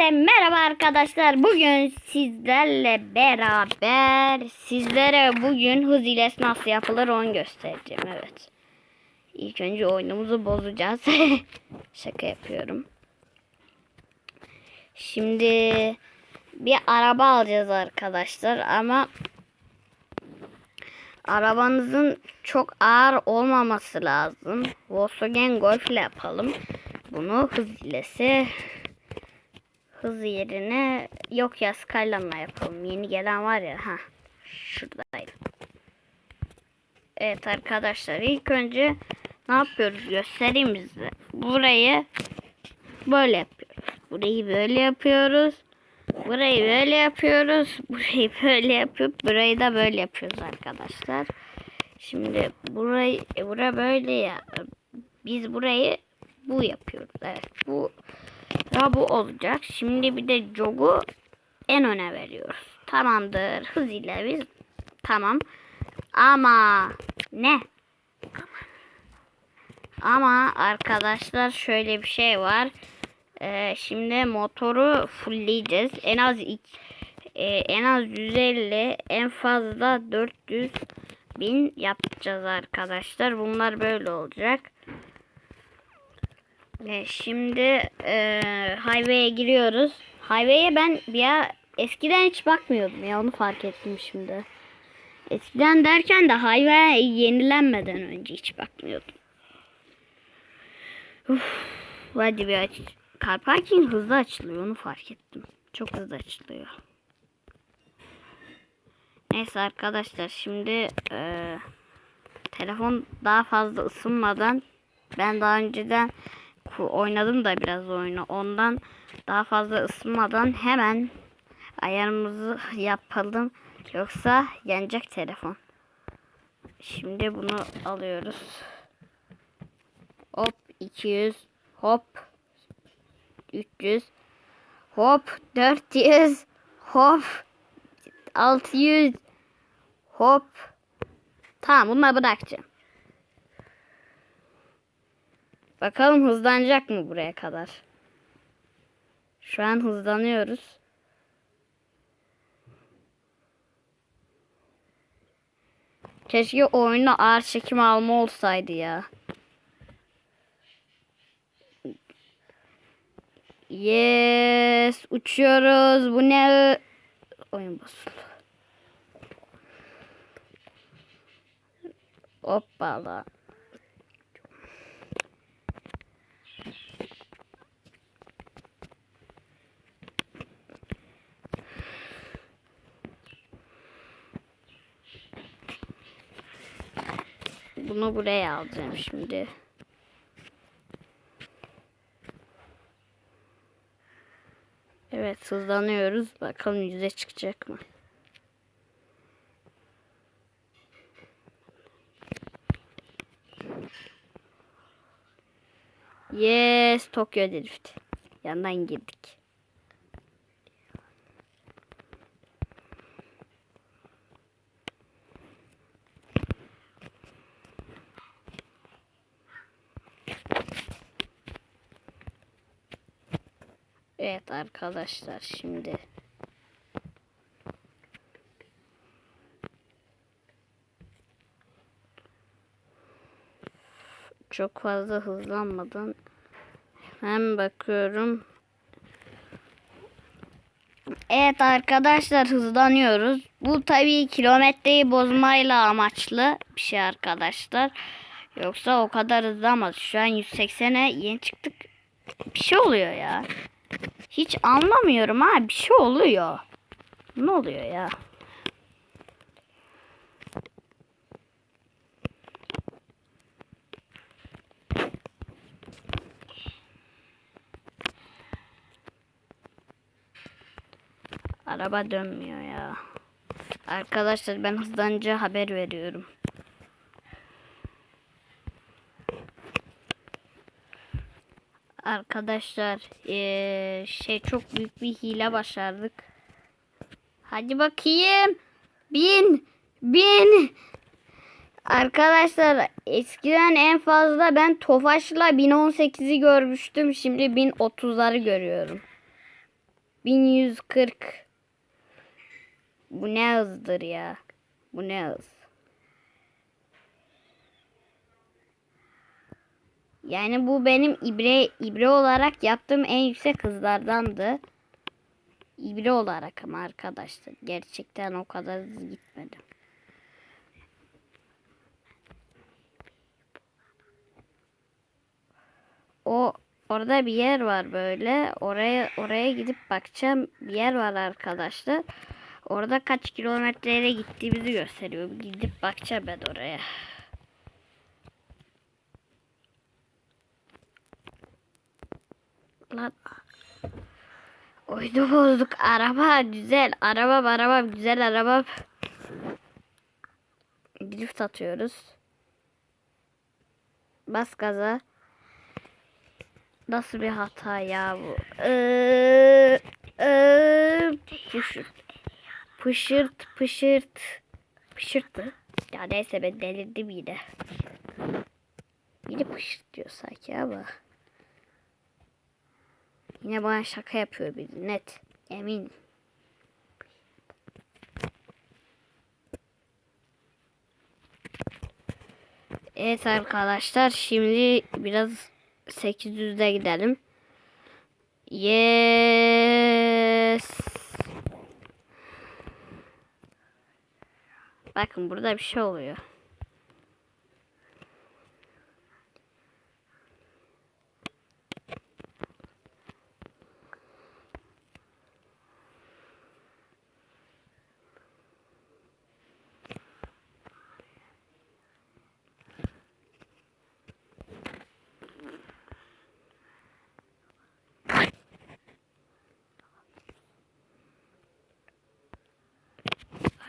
Hepinize merhaba arkadaşlar. Bugün sizlerle beraber sizlere bugün hız nasıl yapılır onu göstereceğim. Evet. İlk önce oyunumuzu bozacağız. Şaka yapıyorum. Şimdi bir araba alacağız arkadaşlar ama arabanızın çok ağır olmaması lazım. Volkswagen Golf ile yapalım. Bunu hız hilesi hız yerine yok ya Skyline'la yapalım. Yeni gelen var ya ha şuradaydı. Evet arkadaşlar ilk önce ne yapıyoruz göstereyim size. Burayı böyle yapıyoruz. Burayı böyle yapıyoruz. Burayı böyle yapıyoruz. Burayı böyle yapıp burayı da böyle yapıyoruz arkadaşlar. Şimdi burayı e, bura böyle ya. Biz burayı bu yapıyoruz. Evet bu ya bu olacak. Şimdi bir de jogu en öne veriyoruz. Tamamdır. Hız ile biz tamam. Ama ne? Ama arkadaşlar şöyle bir şey var. Ee, şimdi motoru fullleyeceğiz. En az iki, e, en az 150 en fazla 400 bin yapacağız arkadaşlar. Bunlar böyle olacak. Şimdi e, highway'e giriyoruz. Highway'e ben ya eskiden hiç bakmıyordum ya onu fark ettim şimdi. Eskiden derken de highway yenilenmeden önce hiç bakmıyordum. Uf, hadi bir aç. Car parking hızlı açılıyor onu fark ettim. Çok hızlı açılıyor. Neyse arkadaşlar şimdi e, telefon daha fazla ısınmadan ben daha önceden oynadım da biraz oyunu. Ondan daha fazla ısınmadan hemen ayarımızı yapalım. Yoksa yanacak telefon. Şimdi bunu alıyoruz. Hop 200 hop 300 hop 400 hop 600 hop Tamam bunları bırakacağım. Bakalım hızlanacak mı buraya kadar? Şu an hızlanıyoruz. Keşke oyunda ağır çekim alma olsaydı ya. Yes, uçuyoruz. Bu ne? Oyun bozuldu. Hoppala. Bunu buraya alacağım şimdi. Evet hızlanıyoruz. Bakalım yüze çıkacak mı? Yes, Tokyo Drift. Yandan girdik. Evet arkadaşlar şimdi çok fazla hızlanmadan hem bakıyorum. Evet arkadaşlar hızlanıyoruz. Bu tabii kilometreyi bozmayla amaçlı bir şey arkadaşlar. Yoksa o kadar hızlanmaz. Şu an 180'e yeni çıktık. Bir şey oluyor ya. Hiç anlamıyorum ha. Bir şey oluyor. Ne oluyor ya? Araba dönmüyor ya. Arkadaşlar ben hızlanınca haber veriyorum. Arkadaşlar ee, şey çok büyük bir hile başardık. Hadi bakayım. Bin. Bin. Arkadaşlar eskiden en fazla ben Tofaş'la 1018'i görmüştüm. Şimdi 1030'ları görüyorum. 1140. Bu ne hızdır ya? Bu ne hız? Yani bu benim ibre ibre olarak yaptığım en yüksek hızlardandı. İbre olarak ama arkadaşlar. Gerçekten o kadar hızlı gitmedim. O orada bir yer var böyle. Oraya oraya gidip bakacağım. Bir yer var arkadaşlar. Orada kaç kilometreyle gittiğimizi gösteriyor. Gidip bakacağım ben oraya. Lan Oydu bozduk. Araba güzel. Araba araba güzel araba. Drift atıyoruz. Bas gaza. Nasıl bir hata ya bu? Ee, ee, pışırt. Pışırt pışırt. Pışırt mı? Ya neyse ben delirdim yine. Yine pışırt diyor sanki ama. Yine bana şaka yapıyor biri net. Emin. Evet arkadaşlar şimdi biraz 800'de gidelim. Yes. Bakın burada bir şey oluyor.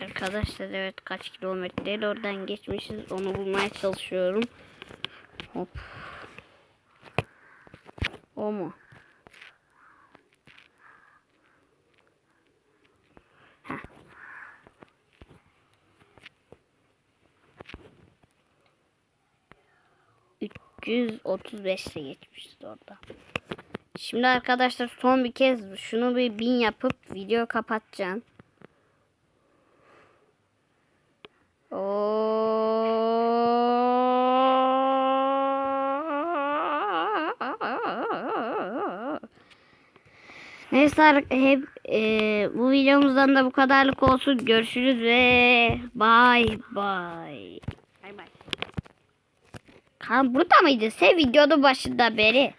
Arkadaşlar evet kaç kilometreyle oradan geçmişiz onu bulmaya çalışıyorum. Hop. O mu? Heh. Üç yüz otuz beşle geçmişiz orada. Şimdi arkadaşlar son bir kez şunu bir bin yapıp video kapatacağım. Neyse hep e, bu videomuzdan da bu kadarlık olsun. Görüşürüz ve bye bye. Bye bye. Kan burada mıydı? Sen videonun başında beri.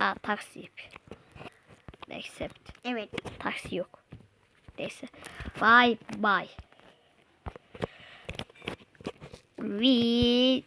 Aa taksi yap. Accept. Evet. Taksi yok. Neyse. Bye bye. We